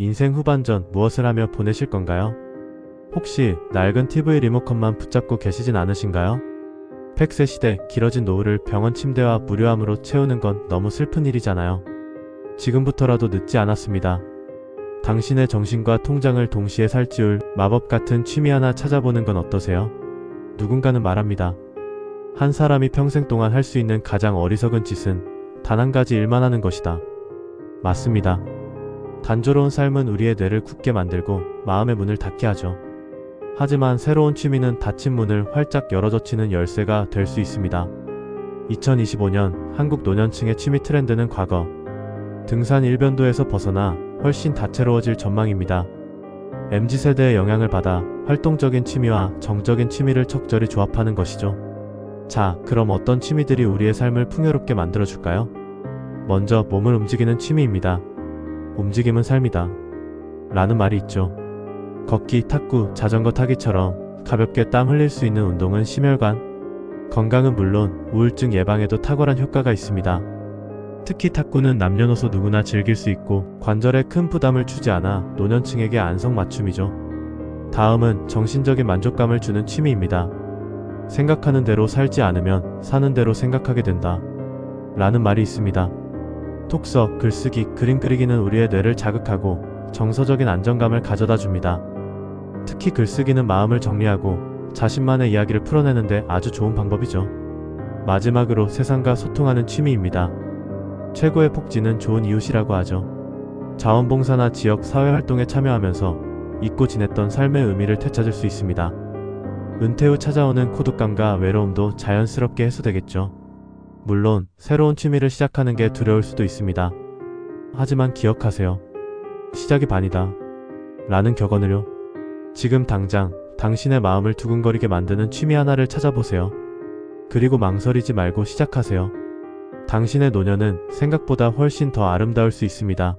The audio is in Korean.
인생 후반전 무엇을 하며 보내실 건가요? 혹시 낡은 TV 리모컨만 붙잡고 계시진 않으신가요? 팩스 시대 길어진 노후를 병원 침대와 무료함으로 채우는 건 너무 슬픈 일이잖아요. 지금부터라도 늦지 않았습니다. 당신의 정신과 통장을 동시에 살찌울 마법 같은 취미 하나 찾아보는 건 어떠세요? 누군가는 말합니다. 한 사람이 평생 동안 할 수 있는 가장 어리석은 짓은 단 한 가지 일만 하는 것이다. 맞습니다. 단조로운 삶은 우리의 뇌를 굳게 만들고 마음의 문을 닫게 하죠. 하지만 새로운 취미는 닫힌 문을 활짝 열어젖히는 열쇠가 될 수 있습니다. 2025년 한국 노년층의 취미 트렌드는 과거 등산 일변도에서 벗어나 훨씬 다채로워질 전망입니다. MZ세대의 영향을 받아 활동적인 취미와 정적인 취미를 적절히 조합하는 것이죠. 자, 그럼 어떤 취미들이 우리의 삶을 풍요롭게 만들어줄까요? 먼저 몸을 움직이는 취미입니다. 움직임은 삶이다. 라는 말이 있죠. 걷기, 탁구, 자전거 타기처럼 가볍게 땀 흘릴 수 있는 운동은 심혈관, 건강은 물론 우울증 예방에도 탁월한 효과가 있습니다. 특히 탁구는 남녀노소 누구나 즐길 수 있고 관절에 큰 부담을 주지 않아 노년층에게 안성맞춤이죠. 다음은 정신적인 만족감을 주는 취미입니다. 생각하는 대로 살지 않으면 사는 대로 생각하게 된다. 라는 말이 있습니다. 톡서, 글쓰기, 그림 그리기는 우리의 뇌를 자극하고 정서적인 안정감을 가져다 줍니다. 특히 글쓰기는 마음을 정리하고 자신만의 이야기를 풀어내는데 아주 좋은 방법이죠. 마지막으로 세상과 소통하는 취미입니다. 최고의 복지는 좋은 이웃이라고 하죠. 자원봉사나 지역 사회활동에 참여하면서 잊고 지냈던 삶의 의미를 되찾을 수 있습니다. 은퇴 후 찾아오는 고독감과 외로움도 자연스럽게 해소되겠죠. 물론 새로운 취미를 시작하는 게 두려울 수도 있습니다. 하지만 기억하세요. 시작이 반이다. 라는 격언을요. 지금 당장 당신의 마음을 두근거리게 만드는 취미 하나를 찾아보세요. 그리고 망설이지 말고 시작하세요. 당신의 노년은 생각보다 훨씬 더 아름다울 수 있습니다.